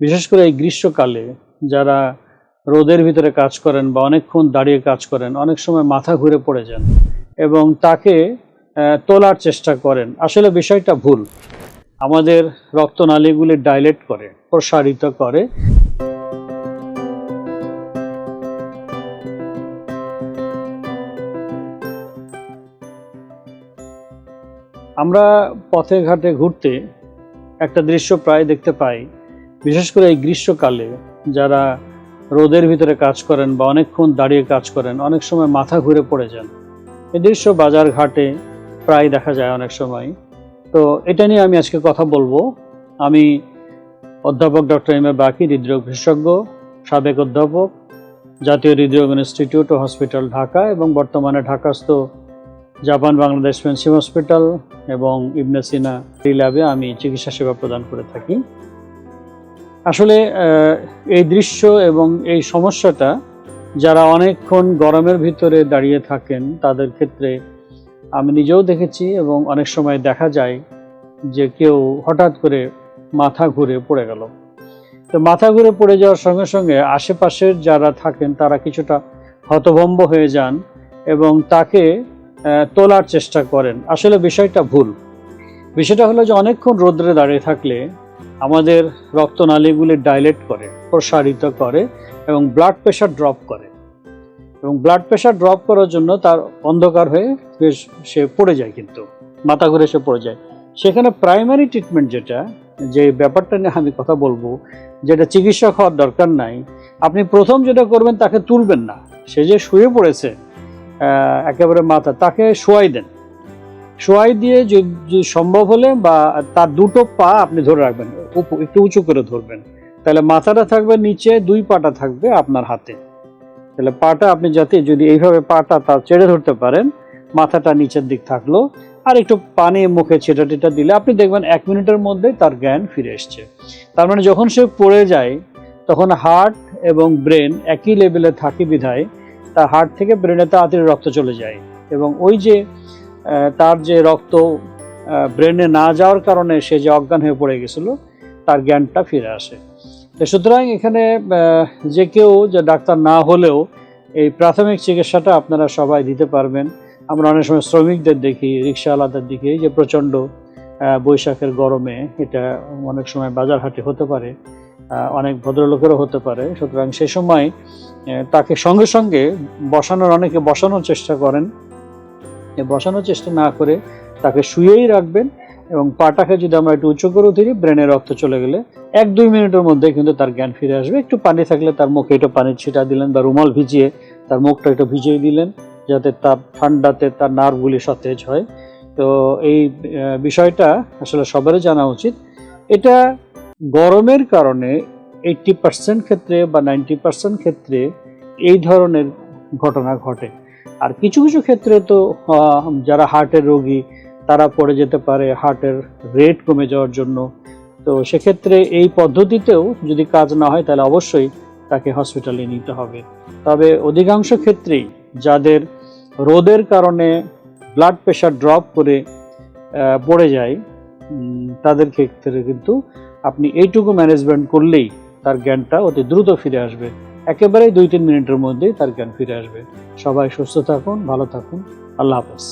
বিশেষ করে এই গ্রীষ্মকালে যারা রোদের ভিতরে কাজ করেন বা অনেকক্ষণ দাঁড়িয়ে কাজ করেন, অনেক সময় মাথা ঘুরে পড়ে যান এবং তাকে তোলার চেষ্টা করেন। আসলে বিষয়টা ভুল। আমাদের রক্তনালীগুলি ডাইলেট করে, প্রসারিত করে। আমরা পথে ঘাটে ঘুরতে একটা দৃশ্য প্রায় দেখতে পাই। বিশেষ করে এই গ্রীষ্মকালে যারা রোদের ভিতরে কাজ করেন বা অনেকক্ষণ দাঁড়িয়ে কাজ করেন, অনেক সময় মাথা ঘুরে পড়ে যান। এই দৃশ্য বাজার ঘাটে প্রায় দেখা যায় অনেক সময়। তো এটা নিয়ে আমি আজকে কথা বলব। আমি অধ্যাপক ডক্টর এম এ বাকি, হৃদরোগ বিশেষজ্ঞ, সাবেক অধ্যাপক, জাতীয় হৃদরোগ ইনস্টিটিউট ও হসপিটাল ঢাকা এবং বর্তমানে ঢাকাস্থ জাপান বাংলাদেশ ফেন্সিং হসপিটাল এবং ইবনে সিনা এই ল্যাবে আমি চিকিৎসা সেবা প্রদান করে থাকি। আসলে এই দৃশ্য এবং এই সমস্যাটা যারা অনেকক্ষণ গরমের ভিতরে দাঁড়িয়ে থাকেন, তাদের ক্ষেত্রে আমি নিজেও দেখেছি এবং অনেক সময় দেখা যায় যে কেউ হঠাৎ করে মাথা ঘুরে পড়ে গেল। তো মাথা ঘুরে পড়ে যাওয়ার সঙ্গে সঙ্গে আশেপাশের যারা থাকেন, তারা কিছুটা হতভম্ব হয়ে যান এবং তাকে তোলার চেষ্টা করেন। আসলে বিষয়টা ভুল। বিষয়টা হলো যে, অনেকক্ষণ রোদ্রে দাঁড়িয়ে থাকলে আমাদের রক্তনালীগুলি ডাইলেট করে, প্রসারিত করে এবং ব্লাড প্রেশার ড্রপ করে। এবং ব্লাড প্রেশার ড্রপ করার জন্য তার অন্ধকার হয়ে বেশ সে পড়ে যায় কিন্তু, মাথা ঘুরে সে পড়ে যায়। সেখানে প্রাইমারি ট্রিটমেন্ট যেটা, যে ব্যাপারটা নিয়ে আমি কথা বলব, যেটা চিকিৎসক হওয়ার দরকার নাই, আপনি প্রথম যেটা করবেন তাকে তুলবেন না। সে যে শুয়ে পড়েছে একেবারে মাথা, তাকে শোয়াই দেন। শোয়াই দিয়ে যদি সম্ভব হলে বা তার দুটো পা আপনি ধরে রাখবেন একটু উঁচু করে ধরবেন। তাহলে মাথাটা থাকবে নিচে, দুই পাটা থাকবে আপনার হাতে। তাহলে পাটা আপনি যাতে যদি এইভাবে পাটা তার চেড়ে ধরতে পারেন, মাথাটা নিচের দিক থাকল, আর একটু পানি মুখে ছেটা টেটা দিলে আপনি দেখবেন এক মিনিটের মধ্যে তার জ্ঞান ফিরে এসছে। তার মানে যখন সে পড়ে যায়, তখন হার্ট এবং ব্রেন একই লেভেলে থাকে বিধায়, তার হার্ট থেকে ব্রেনে তাড়াতাড়ি রক্ত চলে যায়। এবং ওই যে তার যে রক্ত ব্রেনে না যাওয়ার কারণে সে যে অজ্ঞান হয়ে পড়ে গেছিল, তার জ্ঞানটা ফিরে আসে। সুতরাং এখানে যে কেউ যে ডাক্তার না হলেও এই প্রাথমিক চিকিৎসাটা আপনারা সবাই দিতে পারবেন। আমরা অনেক সময় শ্রমিকদের দেখি, রিক্সাওয়ালাদের দেখি যে প্রচণ্ড বৈশাখের গরমে এটা অনেক সময় বাজার হাটে হতে পারে অনেক ভদ্রলোকেরও হতে পারে। সুতরাং সে সময় তাকে সঙ্গে সঙ্গে বসানোর, অনেকে বসানোর চেষ্টা করেন। বসানোর চেষ্টা না করে তাকে শুয়েই রাখবেন এবং পাটাকে যদি আমরা একটু উঁচু করে ধরি ব্রেনে রক্ত চলে গেলে এক দুই মিনিটের মধ্যে কিন্তু তার জ্ঞান ফিরে আসবে। একটু পানি থাকলে তার মুখে একটু পানির ছিটা দিলেন বা রুমাল ভিজিয়ে তার মুখটা একটু ভিজিয়ে দিলেন যাতে তার ঠান্ডাতে তার নার্ভগুলি সতেজ হয়। তো এই বিষয়টা আসলে সবারই জানা উচিত। এটা গরমের কারণে এইটটি পার্সেন্ট ক্ষেত্রে বা নাইনটি পার্সেন্ট ক্ষেত্রে এই ধরনের ঘটনা ঘটে। আর কিছু কিছু ক্ষেত্রে তো যারা হার্টের রোগী, তারা পড়ে যেতে পারে হার্টের রেট কমে যাওয়ার জন্য। তো সেক্ষেত্রে এই পদ্ধতিতেও যদি কাজ না হয়, তাহলে অবশ্যই তাকে হসপিটালে নিতে হবে। তবে অধিকাংশ ক্ষেত্রেই যাদের রোদের কারণে ব্লাড প্রেশার ড্রপ করে পড়ে যায় তাদের ক্ষেত্রে কিন্তু আপনি এইটুকু ম্যানেজমেন্ট করলেই তার জ্ঞানটা অতি দ্রুত ফিরে আসবে। একেবারেই দুই তিন মিনিটের মধ্যেই তার জ্ঞান ফিরে আসবে। সবাই সুস্থ থাকুন, ভালো থাকুন। আল্লাহ হাফেজ।